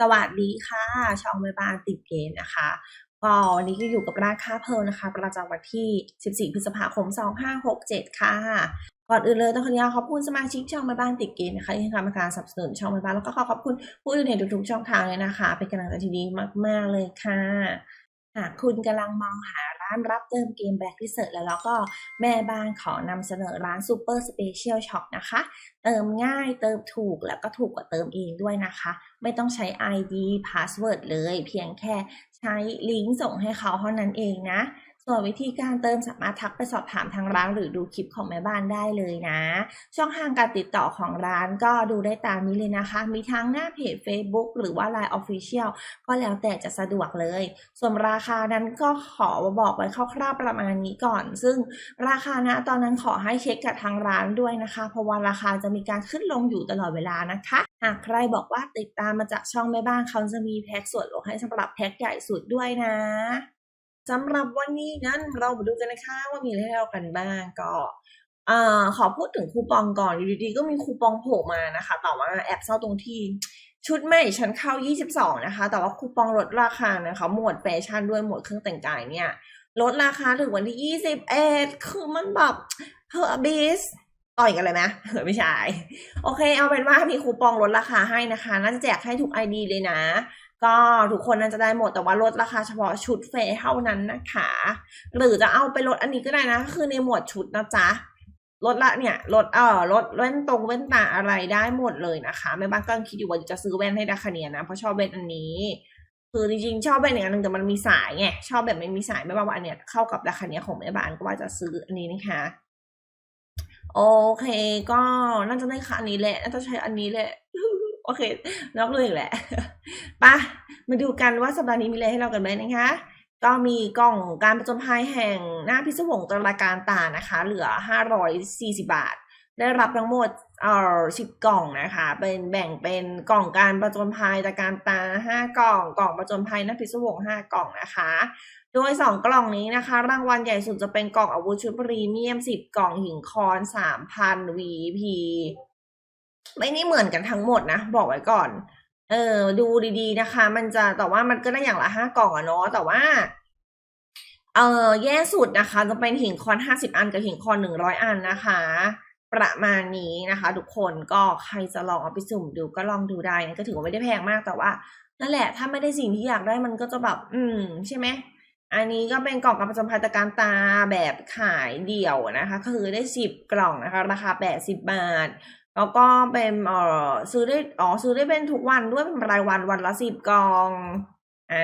สวัสดีค่ะ ช่องแม่บ้านติดเกมนะคะก็วันนี้ก็อยู่กับราคาเพลิลนะคะ ประจำวันที่ 14 พฤษภาคม 2567 ค่ะ ก่อนอื่นเลยต้องขออนุญาตขอบคุณสมาชิกช่องแม่บ้านติดเกมนะคะที่ทำการการสนับสนุนช่องแม่บ้านแล้วก็ขอขอบคุณผู้ดูในทุกๆช่องทางเลยนะคะ เป็นกำลังใจที่ดีมาก ๆ เลยค่ะ หากคุณกำลังมองหาร้านรับเติมเกมแบล็คลิเซอร์แล้วแล้วก็แม่บ้านขอนำเสนอร้านซูเปอร์สเปเชียลช็อปนะคะ เติมง่ายเติมถูกแล้วก็ถูกกว่าเติมเองด้วยนะคะ ไม่ต้องใช้ ID Password เลย เพียงแค่ใช้ลิงก์ส่งให้เขาเท่านั้นเองนะ ส่วนวิธีการเติมสามารถทักไปสอบถามทางร้าน หรือดูคลิปของแม่บ้านได้เลยนะ ช่องทางการติดต่อของร้านก็ดูได้ตามนี้เลยนะคะ มีทั้งหน้าเพจ Facebook หรือว่า Line Official ก็แล้วแต่จะสะดวกเลย ส่วนราคานั้นก็ขอบอกไว้คร่าวๆประมาณนี้ก่อน ซึ่งราคานะตอนนั้นขอให้เช็คกับทางร้านด้วยนะคะ เพราะว่าราคาจะมีการขึ้นลงอยู่ตลอดเวลานะคะหากใครบอกว่าติดตามมาจากช่องแม่บ้านเขาจะมีแพ็กส่วนลดให้สำหรับแพ็กใหญ่สุดด้วยนะ สำหรับวันนี้นั้นเรามาดูกันนะคะว่ามีอะไรให้เรากันบ้างก็อ่าขอพูดถึงคูปองก่อนอยู่ดีๆก็มีคูปองโผล่มานะคะ แต่ว่าแอบเศร้าตรงที่ชุดใหม่ฉันเข้า 22 นะคะ แต่ว่าคูปองลดราคานะคะ หมวดแฟชั่นด้วยหมวดเครื่องแต่งกายเนี่ยลดราคาถึงวันที่ 21 คือมันแบบเฮอร์บิสต่อยกันเลยไหมเฮ้ยไม่ใช่ โอเค เอาเป็นว่ามีคูปองลดราคาให้นะคะ น่าจะแจกให้ทุก ID เลยนะ ก็ทุกคนน่าจะได้หมดแต่ว่าลดราคาเฉพาะชุดเฟเท่านั้นนะคะ หรือจะเอาไปลดอันนี้ก็ได้นะ คือในหมวดชุดนะจ๊ะลดละเนี่ยลดเออลดแว่นตรงแว่นตาอะไรได้หมดเลยนะคะแม่บ้านก็คิดอยู่ว่าจะซื้อแว่นให้ดาคาเนียนะเพราะชอบแว่นอันนี้ คือจริงๆชอบแว่นอย่างนึงแต่มันมีสายไงชอบแบบไม่มีสายแม่บ้านว่าอันเนี้ยเข้ากับดาคาเนียของแม่บ้านก็ว่าจะซื้ออันนี้นะคะโอเค ก็น่าจะได้ค่ะอันนี้แหละน่าจะใช้อันนี้แหละ โอเคนอกเรื่องแหละปะมาดูกันว่าสัปดาห์นี้มีอะไรให้เรากันไหมนะคะ ก็มีกล่องการประจนภัยแห่งหน้าพิศวงตรการตานะคะ เหลือ 540 บาท ได้รับทั้งหมดเอ่อ10กล่องนะคะ เป็นแบ่งเป็นกล่องการประจนภัยตะการตา5กล่อง กล่องประจนภัยหน้าพิศวง5กล่องนะคะโดย 2 กล่องนี้นะคะ รางวัลใหญ่สุดจะเป็นกล่องอาวุธชุดพรีเมียม 10 กล่องหิงคอน 3,000 VP ไม่นี่เหมือนกันทั้งหมดนะบอกไว้ก่อน เออ ดูดีๆนะคะ มันจะแต่ว่ามันก็ได้อย่างละห้ากล่องอะเนาะแต่ว่า เออแย่สุดนะคะ จะเป็นหินคอนห้าสิบอันกับหินคอนหนึ่งร้อยอันนะคะ ประมาณนี้นะคะ ทุกคนก็ใครจะลองเอาไปสุ่มดูก็ลองดูได้นะก็ถือว่าไม่ได้แพงมากแต่ว่านั่นแหละ ถ้าไม่ได้สิ่งที่อยากได้มันก็จะแบบ อืม ใช่ไหม อันนี้ก็เป็นกล่องการประจำภัยตะการตาแบบขายเดี่ยวนะคะ คือได้สิบกล่องนะคะ ราคาแปดสิบบาท แล้วก็เป็นเอ่อซื้อได้อ๋อซื้อได้เป็นทุกวันด้วยเป็นรายวันวันละสิบกอง อ่า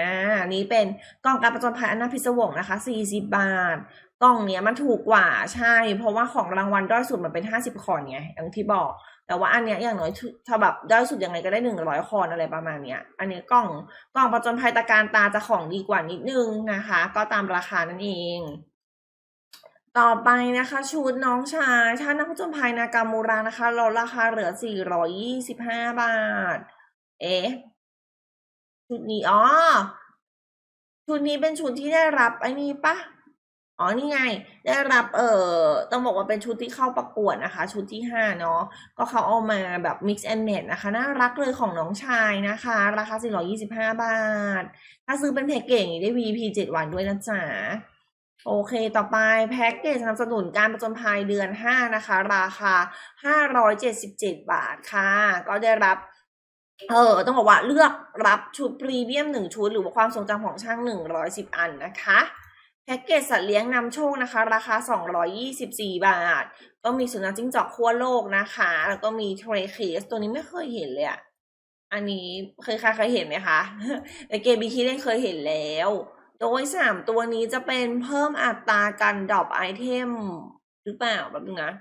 นี้เป็นกล่องการประจนภัยอันนาพิศวงนะคะสี่สิบบาทกล่องเนี้ยมันถูกกว่าใช่ เพราะว่าของรางวัลด้อยสุดมันเป็นห้าสิบคอนไงอย่างที่บอก แต่ว่าอันเนี้ยอย่างน้อยถ้าแบบด้อยสุดยังไงก็ได้หนึ่งร้อยคอนอะไรประมาณเนี้ย อันนี้กล่องกล่องประจนภัยตะการตาจะของดีกว่านิดนึงนะคะ ก็ตามราคานั่นเอง ต่อไปนะคะ ชุดน้องชายชาตินักผจญภัยนากามูระนะคะลดราคาเหลือ 425 บาท เอ๊ะ ชุดนี้อ๋อชุดนี้เป็นชุดที่ได้รับไอ้นี่ปะอ๋อนี่ไง ได้รับเอ่อต้องบอกว่าเป็นชุดที่เข้าประกวดนะคะ ชุดที่ห้าเนาะก็เขาเอามาแบบ mix and match นะคะ น่ารักเลยของน้องชายนะคะ ราคา 425 บาท ถ้าซื้อเป็นแพ็กเกจอย่างนี้ได้ VP 7 วันด้วยนะจ๊ะ โอเค ต่อไปแพ็กเกจสนับสนุนการประจนภัยเดือน 5 นะคะ ราคา 577 บาทค่ะ ก็ได้รับ เออต้องบอกว่าเลือกรับชุดพรีเมียมหนึ่งชุด หรือว่าความทรงจำของช่าง 110 อันนะคะแพ็กเกจสัตว์เลี้ยงนำโชคนะคะ ราคา 224 บาท ก็มีสุนัขจิ้งจอกขั้วโลกนะคะ แล้วก็มีเทรเคสตัวนี้ไม่เคยเห็นเลยอะอันนี้เคยใครเคยเห็นไหมคะในเกมบีคีเล่นเคยเห็นแล้ว โดยสามตัวนี้จะเป็นเพิ่มอัตราการดรอปไอเทมหรือเปล่าแบบนึงนะ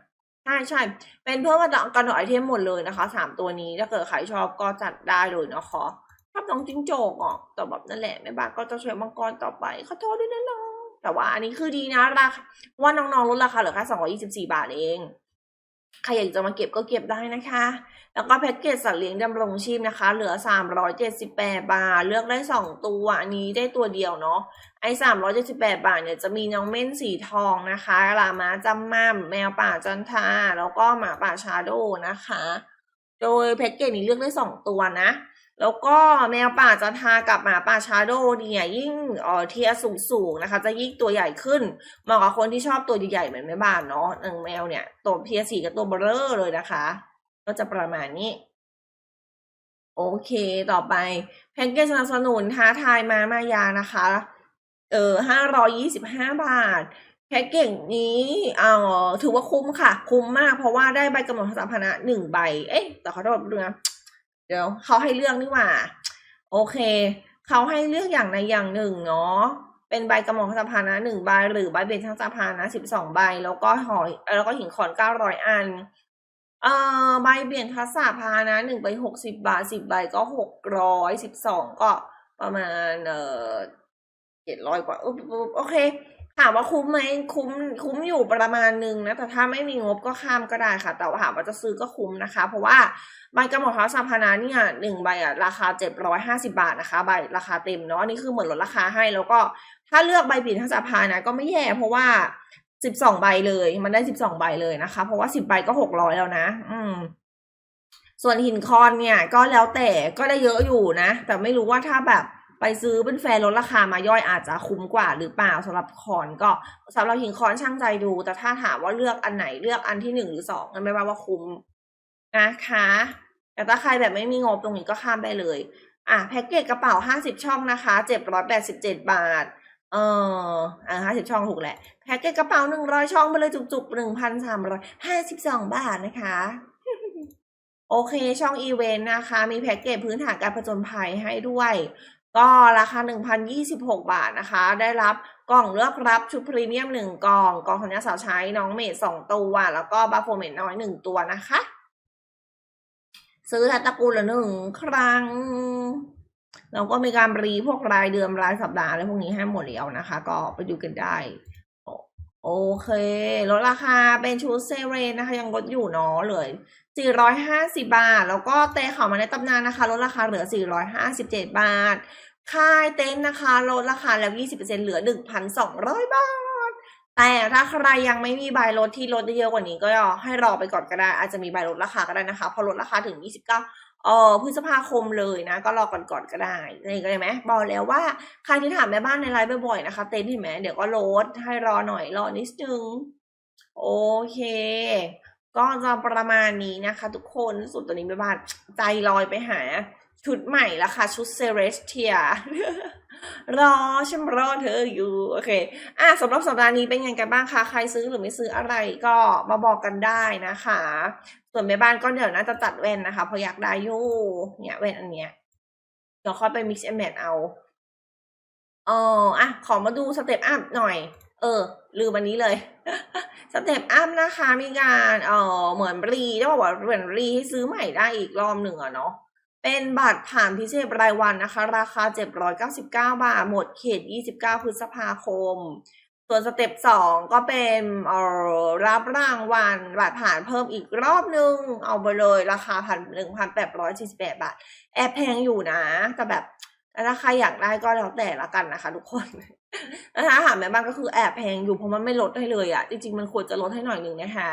ใช่ใช่เป็นเพิ่มอัตราการดรอปไอเทมหมดเลยนะคะสามตัวนี้ถ้าเกิดใครชอบก็จัดได้เลยนะคะชอบน้องจิ้งโจกอะแต่แบบนั่นแหละแม่บ้านก็จะช่วยมังกรต่อไปขอโทษด้วยนะน้องแต่ว่าอันนี้คือดีนะราคาว่าน้องๆลดราคาเหลือแค่สองร้อยี่สิบสี่บาทเอง ใครอยากจะมาเก็บก็เก็บได้นะคะ แล้วก็แพ็กเกจสัตว์เลี้ยงดำรงชีพนะคะ เหลือ 378 บาท เลือกได้ 2 ตัว อันนี้ได้ตัวเดียวเนาะ ไอ้378 บาทเนี่ยจะมีน้องเม่นสีทองนะคะลามาจำม่มแมวป่าจันทา แล้วก็หมาป่าชาโดนะคะ โดยแพ็กเกจนี้เลือกได้ 2 ตัวนะ แล้วก็แมวป่าจะทากับหมาป่าชาโดเนี่ยยิ่งเอ่อเทียร์สูงนะคะ จะยิ่งตัวใหญ่ขึ้นเหมาะกับคนที่ชอบตัวใหญ่ๆเหมือนแม่บ้านเนาะนึ่งแมวเนี่ยตัวเทียสีกับตัวเบลอเลยนะคะ ก็จะประมาณนี้ โอเคต่อไปแพ็กเกจสนับสนุนท้าทายมามายานะคะเออห้าร้อยี่สิบห้าบาทแพ็กเกจนี้เอ่อถือว่าคุ้มค่ะ คุ้มมากเพราะว่าได้ใบกำหนดสถาปนะหนึ่งใบ เอ๊ะแต่เขาต้องดูนะ เดี๋ยวเขาให้เลือกนี่หว่า โอเค เขาให้เลือกอย่างใดอย่างหนึ่งเนาะเป็นใบกำหนดสถานะหนึ่งใบหรือใบเป็นทั้งสถานะสิบสองใบ แล้วก็หอยแล้วก็หินขอนเก้าร้อยอันเอ่อใบเปลี่ยนทักษะพานะหนึ่งใบหกสิบาทสิบใบก็หกร้อยสิบสองก็ประมาณเอ่อเจ็ดร้อยกว่าโอเค ถามว่าคุ้มไหมคุ้มคุ้มอยู่ประมาณหนึ่งนะแต่ถ้าไม่มีงบก็ข้ามก็ได้ค่ะ แต่ว่าถามว่าจะซื้อก็คุ้มนะคะ เพราะว่าใบกำหนดทักษะพานะเนี่ยหนึ่งใบอะราคาเจ็ดร้อยห้าสิบาทนะคะใบราคาเต็มเนาะนี่คือเหมือนลดราคาให้ แล้วก็ถ้าเลือกใบปลี่นทักษะพานะก็ไม่แย่เพราะว่าสิบสองใบเลย มันได้สิบสองใบเลยนะคะ เพราะว่าสิบใบก็หกร้อยแล้วนะ อืม ส่วนหินคอนเนี่ย ก็แล้วแต่ก็ได้เยอะอยู่นะแต่ไม่รู้ว่าถ้าแบบ ไปซื้อเป็นแฟร์ลดราคามาย่อยอาจจะคุ้มกว่าหรือเปล่าสำหรับคอนก็สำหรับหินคอนช่างใจดู แต่ถ้าถามว่าเลือกอันไหนเลือกอันที่หนึ่งหรือสองงั้นไม่ว่าว่าคุ้มนะคะแต่ถ้าใครแบบไม่มีงบตรงนี้ก็ข้ามได้เลย อะแพ็กเกจกระเป๋าห้าสิบช่องนะคะเจ็ดร้อยแปดสิบเจ็ดบาท เอออ่าห้าสิบช่องถูกแหละ แพ็กเกจกระเป๋าหนึ่งร้อยช่องไปเลยจุกๆหนึ่งพันสามร้อยห้าสิบสองบาทนะคะโอเค ช่องอีเวนต์นะคะ มีแพ็กเกจพื้นฐานการผจญภัยให้ด้วย ก็ราคา 1,026 บาทนะคะ ได้รับกล่องเลือกรับชุดพรีเมียมหนึ่งกล่อง กล่องของนักสาวใช้น้องเมดสองตัว แล้วก็บาโฟเมดน้อยหนึ่งตัวนะคะ ซื้อทัตตะกูลละหนึ่งครั้ง แล้วก็มีการรีพวกรายเดือนรายสัปดาห์อะไรพวกนี้ให้หมดแล้วนะคะ ก็ไปดูกันได้ โอเคลดราคาเป็นชุดเซเรนนะคะ ยังลดอยู่เนาะเลย450 บาท แล้วก็เตะเขามาในตำนานนะคะ ลดราคาเหลือ 457 บาท ค่ายเต็นท์นะคะ ลดราคาแล้ว 20%เหลือ 1,200 บาท แต่ถ้าใครยังไม่มีใบลดที่ลดได้เยอะกว่านี้ก็ให้รอไปก่อนก็ได้ อาจจะมีใบลดราคาก็ได้นะคะ พอลดราคาถึง 29เอ่อพฤษภาคมเลยนะ ก็รอก่อนก่อนก็ได้นี่ก็ได้ไหมบอกแล้วว่าใครที่ถามแม่บ้านในไลฟ์บ่อยๆนะคะเต็นเห็นไหมเดี๋ยวก็ลดให้รอหน่อยรอนิดนึงโอเค ก็จะประมาณนี้นะคะ ทุกคนสุดตัวนี้แม่บ้านใจลอยไปหา ชุดใหม่ละค่ะชุดเซเรสเทีย รอฉันรอเธออยู่ โอเค อะสำหรับสัปดาห์นี้เป็นยังไงกันบ้างคะ ใครซื้อหรือไม่ซื้ออะไรก็มาบอกกันได้นะคะ ส่วนแม่บ้านก็เดี๋ยวน่าจะตัดแว่นนะคะ เพราะอยากได้อยู่เนี่ยแว่นอันเนี้ยเดี๋ยวค่อยไป mix and match เอาเอออะ ขอมาดูสเต็ปอัพหน่อย เออ ลืมอันนี้เลย สเต็ปอัพนะคะ มีการ เออเหมือนรีได้บอกว่าเหมือนรีให้ซื้อใหม่ได้อีกรอบหนึ่งอะเนาะ เป็นบัตรผ่านพิเศษรายวันนะคะ ราคา 799 บาท หมดเขต 29 พฤษภาคม ส่วนสเต็ปสองก็เป็นเออรับรางวัลบัตรผ่านเพิ่มอีกรอบนึง เอาไปเลยราคาพันหนึ่งพันแปดร้อยสี่สิบแปดบาท แอบแพงอยู่นะ แต่แบบถ้าใครอยากได้ก็แล้วแต่ละกันนะคะ ทุกคนแล้วถ้าถามแม่บ้านก็คือแอบแพงอยู่เพราะมันไม่ลดให้เลยอะ่ะ จริงๆ มันควรจะลดให้หน่อยหนึ่งนะคะ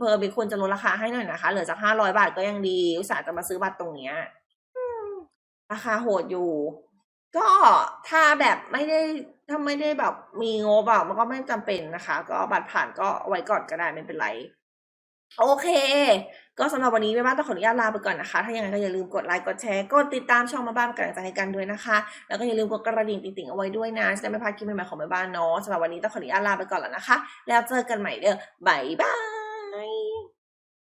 เพิ่มเป็นควรจะลดราคาให้หน่อยนะคะ เหลือจากห้าร้อยบาทก็ยังดี อุตส่าห์จะมาซื้อบัตรตรงเนี้ย ราคาโหดอยู่ ก็ถ้าแบบไม่ได้ถ้าไม่ได้แบบมีงบอะมันก็ไม่จำเป็นนะคะ ก็บัตรผ่านก็ไว้ก่อนก็ได้ไม่เป็นไร โอเค ก็สำหรับวันนี้แม่บ้านต้องขออนุญาตลาไปก่อนนะคะ ถ้าอย่างนั้นก็อย่าลืมกดไลค์กดแชร์กดติดตามช่องแม่บ้านกำลังใจให้กันด้วยนะคะ แล้วก็อย่าลืมกดกระดิ่งติ๊งๆเอาไว้ด้วยนะจะได้ไม่พลาดคลิปใหม่ๆของแม่บ้านเนาะสำหรับวันนี้ต้องขออนุญาตลาไปก่อนแล้วนะคะ แล้วเจอกันใหม่เด้อบายบาย